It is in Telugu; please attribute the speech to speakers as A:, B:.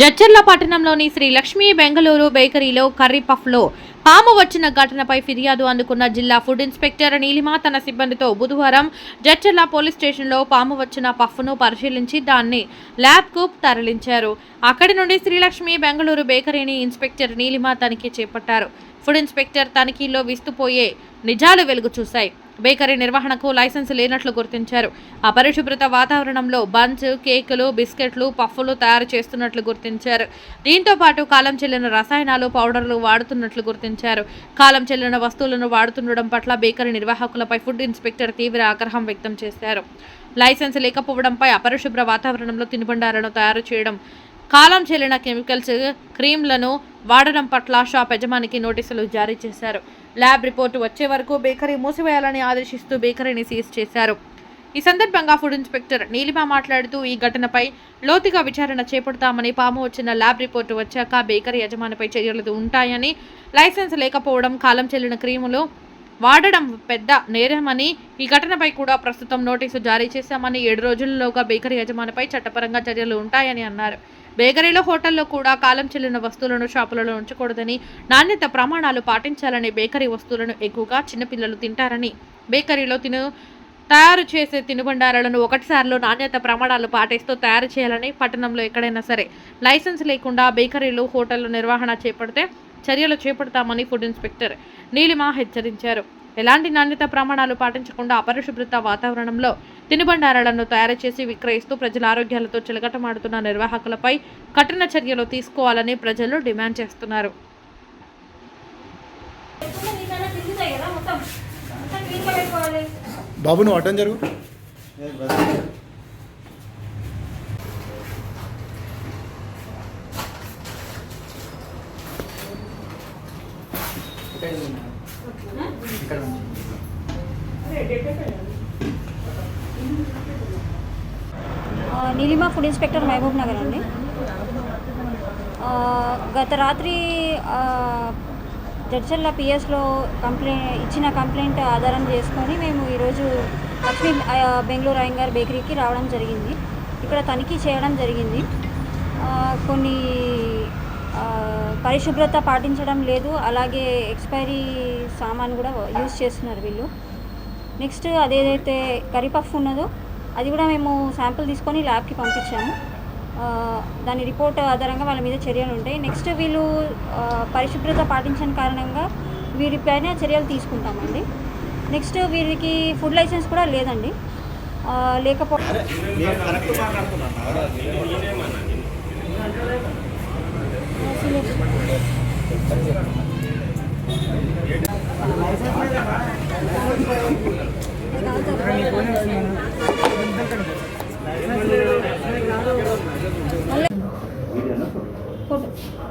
A: జడ్చర్ల పట్టణంలోని శ్రీ లక్ష్మీ బెంగళూరు బేకరీలో కర్రీ పఫ్లో పాము వచ్చిన ఘటనపై ఫిర్యాదు అందుకున్న జిల్లా ఫుడ్ ఇన్స్పెక్టర్ నీలిమ తన సిబ్బందితో బుధవారం జడ్చర్ల పోలీస్ స్టేషన్లో పాము వచ్చిన పఫ్ను పరిశీలించి దాన్ని ల్యాబ్కు తరలించారు. అక్కడి నుండి శ్రీలక్ష్మి బెంగళూరు బేకరీని ఇన్స్పెక్టర్ నీలిమ తనిఖీ చేపట్టారు. ఫుడ్ ఇన్స్పెక్టర్ తనిఖీలో విస్తుపోయే నిజాలు వెలుగు చూశాయి. బేకరీ నిర్వహణకు లైసెన్స్ లేనట్లు గుర్తించారు. అపరిశుభ్రత వాతావరణంలో బన్స్ కేకులు బిస్కెట్లు పఫ్ఫులు తయారు చేస్తున్నట్లు గుర్తించారు. దీంతో పాటు కాలం చెల్లిన రసాయనాలు పౌడర్లు వాడుతున్నట్లు గుర్తించారు. కాలం చెల్లిన వస్తువులను వాడుతుండడం పట్ల బేకరీ నిర్వాహకులపై ఫుడ్ ఇన్స్పెక్టర్ తీవ్ర ఆగ్రహం వ్యక్తం చేశారు. లైసెన్స్ లేకపోవడంపై అపరిశుభ్ర వాతావరణంలో తినుబండాలను తయారు చేయడం కాలం చెల్లిన కెమికల్స్ క్రీమ్లను వాడడం పట్ల షాప్ యజమానికి నోటీసులు జారీ చేశారు. ల్యాబ్ రిపోర్టు వచ్చే వరకు బేకరీ మూసివేయాలని ఆదేశిస్తూ బేకరీని సీజ్ చేశారు. ఈ సందర్భంగా ఫుడ్ ఇన్స్పెక్టర్ నీలిమ మాట్లాడుతూ ఈ ఘటనపై లోతుగా విచారణ చేపడతామని పాము వచ్చిన ల్యాబ్ రిపోర్టు వచ్చాక బేకరీ యజమానిపై చర్యలు ఉంటాయని లైసెన్స్ లేకపోవడం కాలం చెల్లిన క్రీములు వాడడం పెద్ద నేరమని ఈ ఘటనపై కూడా ప్రస్తుతం నోటీసు జారీ చేశామని ఏడు రోజుల్లోగా బేకరీ యజమానిపై చట్టపరంగా చర్యలు ఉంటాయని అన్నారు. బేకరీలో హోటల్లో కూడా కాలం చెల్లిన వస్తువులను షాపులలో ఉంచకూడదని నాణ్యత ప్రమాణాలు పాటించాలని బేకరీ వస్తువులను ఎక్కువగా చిన్నపిల్లలు తింటారని బేకరీలో తిను తయారు చేసే తినుబండారాలను ఒకటిసారిలో నాణ్యత ప్రమాణాలు పాటిస్తూ తయారు చేయాలని పట్టణంలో ఎక్కడైనా సరే లైసెన్స్ లేకుండా బేకరీలు హోటళ్ళు నిర్వహణ చేపడితే చర్యలు చేపడతామని ఫుడ్ ఇన్స్పెక్టర్ నీలిమ హెచ్చరించారు. ఎలాంటి నాణ్యత ప్రమాణాలు పాటించకుండా అపరిశుభ్రత వాతావరణంలో తినుబండారాలను తయారు చేసి విక్రయిస్తూ ప్రజల ఆరోగ్యాలతో చిలకటమాడుతున్న నిర్వాహకులపై కఠిన చర్యలు తీసుకోవాలని ప్రజలు డిమాండ్ చేస్తున్నారు.
B: బాబు నువ్వు అటెండ్ జరుగు
C: ఆ, Neelima food inspector Mahabubnagar అండి. గత రాత్రి ఆ, జడ్చర్ల పిఎస్లో కంప్లైంట్ ఇచ్చిన కంప్లైంట్ ఆధారం చేసుకొని మేము ఈరోజు లక్ష్మీ బెంగళూరు అయ్యంగార్ బేకరీకి రావడం జరిగింది. ఇక్కడ తనిఖీ చేయడం జరిగింది. కొన్ని పరిశుభ్రత పాటించడం లేదు. అలాగే ఎక్స్పైరీ సామాన్ కూడా యూజ్ చేస్తున్నారు వీళ్ళు. నెక్స్ట్ అదేదైతే కర్రీ పఫ్ ఉన్నదో అది కూడా మేము శాంపుల్ తీసుకొని ల్యాబ్కి పంపించాము. దాని రిపోర్ట్ ఆధారంగా వాళ్ళ మీద చర్యలు ఉంటాయి. నెక్స్ట్ వీళ్ళు పరిశుభ్రత పాటించని కారణంగా వీరిపైన చర్యలు తీసుకుంటామండి. నెక్స్ట్ వీరికి ఫుడ్ లైసెన్స్ కూడా లేదండి. లేకపోతే cosas.